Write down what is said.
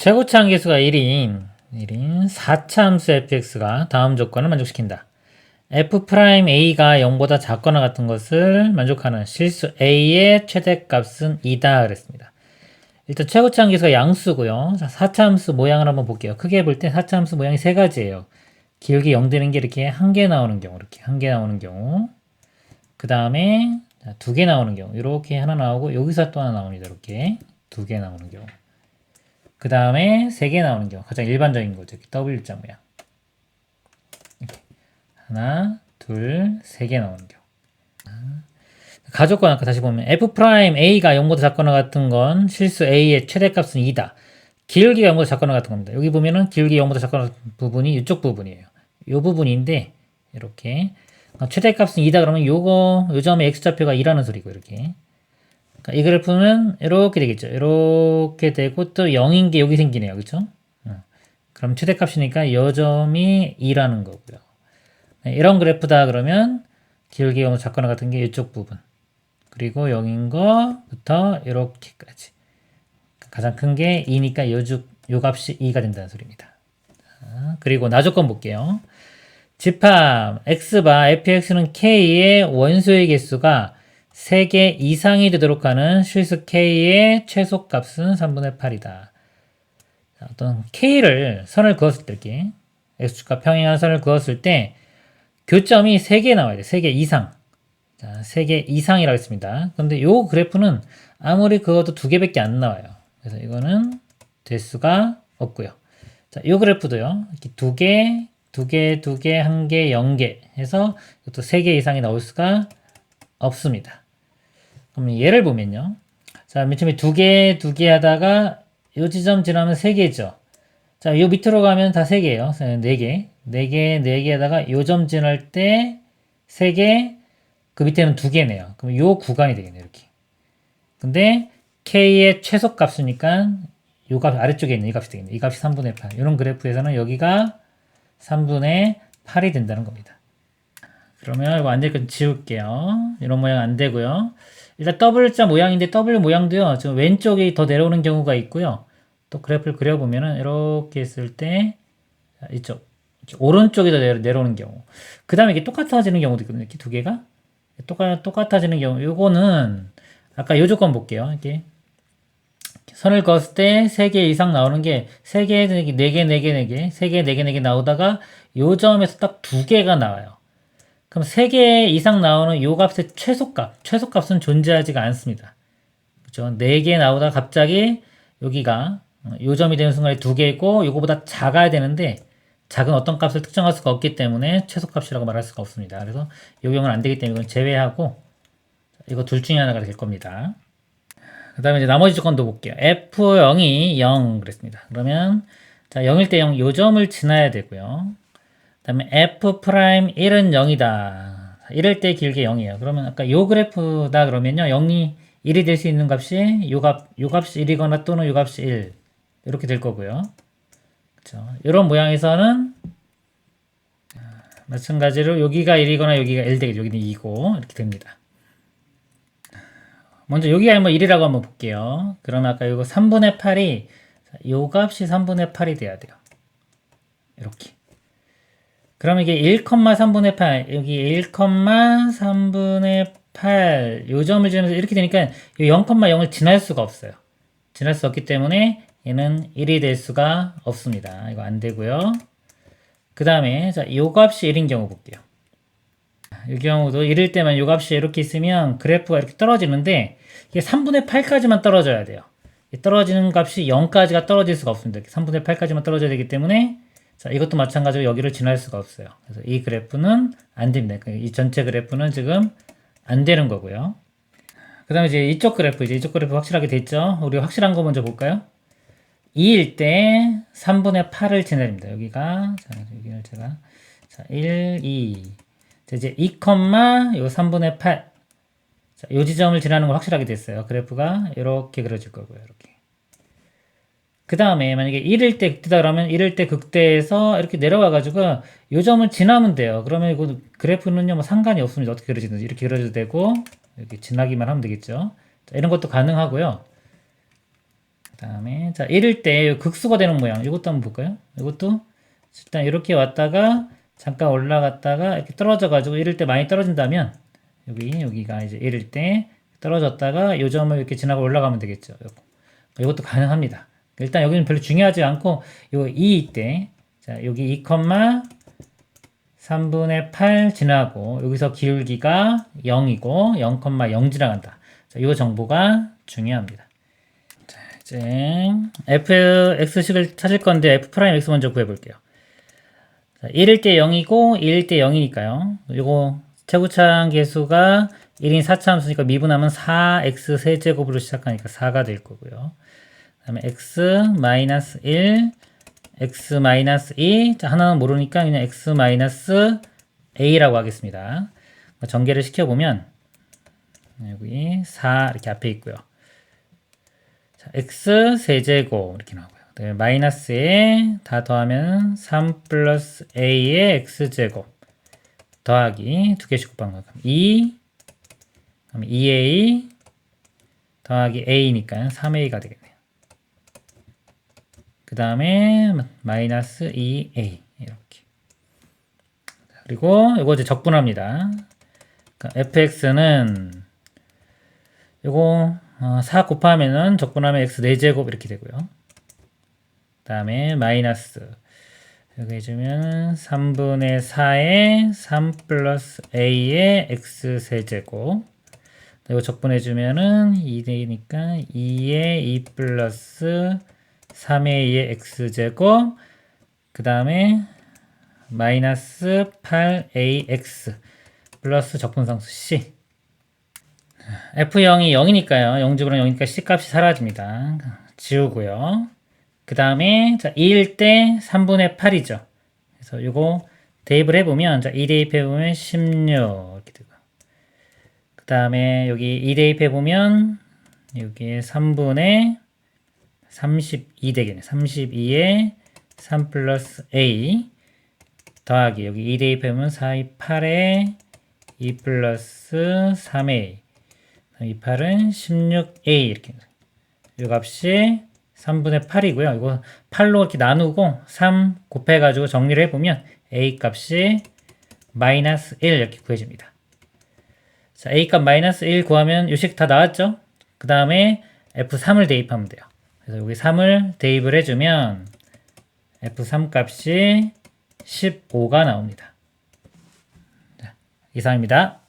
최고치 함계수가 1인 1인 4차 함수 fx가 다음 조건을 만족시킨다. f'a가 0보다 작거나 같은 것을 만족하는 실수 a의 최대값은 2다 그랬습니다. 일단 최고치 함계수가 양수고요. 자, 4차 함수 모양을 한번 볼게요. 크게 볼 때 4차 함수 모양이 세 가지예요. 길게 0 되는 게 이렇게 한 개 나오는 경우, 이렇게 한 개 나오는 경우. 그 다음에 두 개 나오는 경우, 이렇게 하나 나오고 여기서 또 하나 나옵니다. 이렇게 두 개 나오는 경우. 그 다음에 세개 나오는 경우 가장 일반적인 거죠. 이렇게 W자 모양. 이렇게 하나, 둘, 세 개 나오는 경우. 가족권 아까 다시 보면 f 프라임 a가 0보다 작거나 같은 건 실수 a의 최대값은 2다. 기울기가 0보다 작거나 같은 겁니다. 여기 보면은 기울기 0보다 작거나 같은 부분이 이쪽 부분이에요. 이 부분인데 이렇게 최대값은 2다 그러면 요거 요 점의 x좌표가 2라는 소리고 이렇게 이 그래프는 이렇게 되겠죠. 이렇게 되고 또 0인 게 여기 생기네요. 그렇죠? 그럼 최대값이니까 요 점이 2라는 거고요. 네, 이런 그래프다 그러면 기울기가 뭐 작거나 같은 게 이쪽 부분. 그리고 0인 거부터 이렇게까지. 가장 큰 게 2니까 요, 주, 요 값이 2가 된다는 소리입니다. 자, 그리고 나조건 볼게요. 집합 x바 fx는 k의 원소의 개수가 3개 이상이 되도록 하는 실수 k의 최소값은 3분의 8이다. 어떤 k를 선을 그었을 때 x축과 평행한 선을 그었을 때 교점이 3개 나와야 돼. 3개 이상. 자, 3개 이상이라고 했습니다. 근데 요 그래프는 아무리 그것도 2개밖에 안 나와요. 그래서 이거는 될 수가 없고요. 자, 요 그래프도요. 이렇게 2개, 2개, 2개, 1개, 0개 해서 이것도 3개 이상이 나올 수가 없습니다. 그럼 얘를 보면요. 자, 맨 처음에 2개, 2개 하다가 요 지점 지나면 3개죠. 자, 요 밑으로 가면 다 3개예요. 4개. 4개, 4개 하다가 요 점 지날 때 3개, 그 밑에는 2개네요. 그럼 요 구간이 되겠네요. 이렇게. 근데 K의 최소 값이니까 요 값 아래쪽에 있는 이 값이 되겠네. 이 값이 3분의 8. 이런 그래프에서는 여기가 3분의 8이 된다는 겁니다. 그러면 이거 안될건 지울게요. 이런 모양 안 되고요. 일단 W자 모양인데 W 모양도요. 지금 왼쪽이 더 내려오는 경우가 있고요. 또 그래프를 그려보면은 이렇게 했을 때 이쪽 오른쪽이 더 내려 오는 경우. 그 다음에 이게 똑같아지는 경우도 있거든요. 이렇게 두 개가 똑같 똑같아지는 경우. 요거는 아까 요 조건 볼게요. 이렇게 선을 그었을 때 3개 이상 나오는 게 3개, 4개, 4개, 4개, 4개, 3개, 4개, 4개 나오다가 요 점에서 딱 2개가 나와요. 그럼 3개 이상 나오는 요 값의 최소값, 최소값은 존재하지가 않습니다. 그죠? 4개 나오다 갑자기 여기가 요 점이 되는 순간에 2개고 요거보다 작아야 되는데 작은 어떤 값을 특정할 수가 없기 때문에 최소값이라고 말할 수가 없습니다. 그래서 이 경우는 안 되기 때문에 이건 제외하고 이거 둘 중에 하나가 될 겁니다. 그 다음에 이제 나머지 조건도 볼게요. F0이 0 그랬습니다. 그러면 자 0일 때 0, 요 점을 지나야 되고요. 그 다음에 F'1은 0이다. 1일 때 길게 0이에요. 그러면 아까 요 그래프다 그러면요. 0이 1이 될 수 있는 값이 요 값, 요 값이 1이거나 또는 요 값이 1. 이렇게 될 거고요. 그렇죠. 이런 모양에서는 마찬가지로 여기가 1이거나 여기가 1 되겠죠. 여기는 2고 이렇게 됩니다. 먼저 여기가 뭐 1이라고 한번 볼게요. 그러면 아까 이거 3분의 8이 요 값이 3분의 8이 돼야 돼요. 이렇게. 그러면 이게 1,3분의 8 여기 1,3분의 8 요 점을 지나면서 이렇게 되니까 0,0을 지날 수가 없어요. 지날 수 없기 때문에 얘는 1이 될 수가 없습니다. 이거 안 되고요. 그 다음에 자, 요 값이 1인 경우 볼게요. 이 경우도 이럴 때만 요 값이 이렇게 있으면 그래프가 이렇게 떨어지는데 이게 3분의 8까지만 떨어져야 돼요. 떨어지는 값이 0까지가 떨어질 수가 없습니다. 3분의 8까지만 떨어져야 되기 때문에 자, 이것도 마찬가지로 여기를 지날 수가 없어요. 그래서 이 그래프는 안 됩니다. 그러니까 이 전체 그래프는 지금 안 되는 거고요. 그 다음에 이제 이쪽 그래프, 이제 이쪽 그래프 확실하게 됐죠? 우리 확실한 거 먼저 볼까요? 2일 때 3분의 8을 지납니다. 여기가, 자, 여기를 제가, 자, 1, 2. 자, 이제 2, 요 3분의 8. 자, 요 지점을 지나는 걸 확실하게 됐어요. 그래프가 이렇게 그려질 거고요. 이렇게. 그 다음에 만약에 1일 때 극대다 그러면 1일 때 극대에서 이렇게 내려와 가지고 요 점을 지나면 돼요. 그러면 이거 그래프는요 뭐 상관이 없습니다. 어떻게 그려지든지 이렇게 그려도 되고 이렇게 지나기만 하면 되겠죠. 자, 이런 것도 가능하고요. 다음에 자 이럴 때 극수가 되는 모양 이것도 한번 볼까요? 이것도 일단 이렇게 왔다가 잠깐 올라갔다가 이렇게 떨어져 가지고 이럴 때 많이 떨어진다면 여기 여기가 이제 이럴 때 떨어졌다가 요 점을 이렇게 지나고 올라가면 되겠죠. 이것도 가능합니다. 일단 여기는 별로 중요하지 않고 요2 때, 자 여기 2, 3분의 8 지나고 여기서 기울기가 0이고 0,0 지나간다. 자, 이 정보가 중요합니다. 자, 이제 fx식을 찾을 건데 f 프라임 x 먼저 구해 볼게요. 자, 1일 때 0이고 2일 때 0이니까요. 요거 최고차항 계수가 1인 4차 함수니까 미분하면 4x 세제곱으로 시작하니까 4가 될 거고요. 그다음에 x 마이너스 1 x 마이너스 2 자, 하나는 모르니까 그냥 x 마이너스 a라고 하겠습니다. 전개를 시켜보면 여기 4 이렇게 앞에 있고요. 자, x 세제곱 이렇게 나오고요. 그다음에 마이너스에 다 더하면 3 플러스 a의 x제곱 더하기 두 개씩 곱한 2 그럼 2a 더하기 a니까 3a가 되겠네요. 그 다음에 마이너스 2a 이렇게 그리고 이거 이제 적분합니다. 그러니까 fx는 이거 어, 4 곱하면은 적분하면 x 4제곱 이렇게 되고요. 그 다음에 마이너스 여기 해주면 3분의 4에 3 플러스 a의 x 세제곱 이거 적분해주면은 2되니까 2의 2 플러스 3의 2의 x제곱 그 다음에 마이너스 8ax 플러스 적분상수 c f0이 0이니까요. 0집으로 0이니까 c값이 사라집니다. 지우고요. 그 다음에 자 2일 때 3분의 8이죠. 그래서 요거 대입을 해보면 자 2 대입해보면 16 이렇게 되고 그 다음에 여기 2 대입해보면 여기에 3분의 32 되겠네. 32에 3 플러스 a 더하기 여기 2 대입하면 4, 2, 8에 2 플러스 3a 이 8은 16a 이렇게 이 값이 3분의 8이고요. 이거 8로 이렇게 나누고 3 곱해가지고 정리를 해보면 a 값이 마이너스 1 이렇게 구해집니다. 자, a 값 마이너스 1 구하면 요식 다 나왔죠? 그 다음에 f3을 대입하면 돼요. 그래서 여기 3을 대입을 해주면 f3 값이 15가 나옵니다. 자, 이상입니다.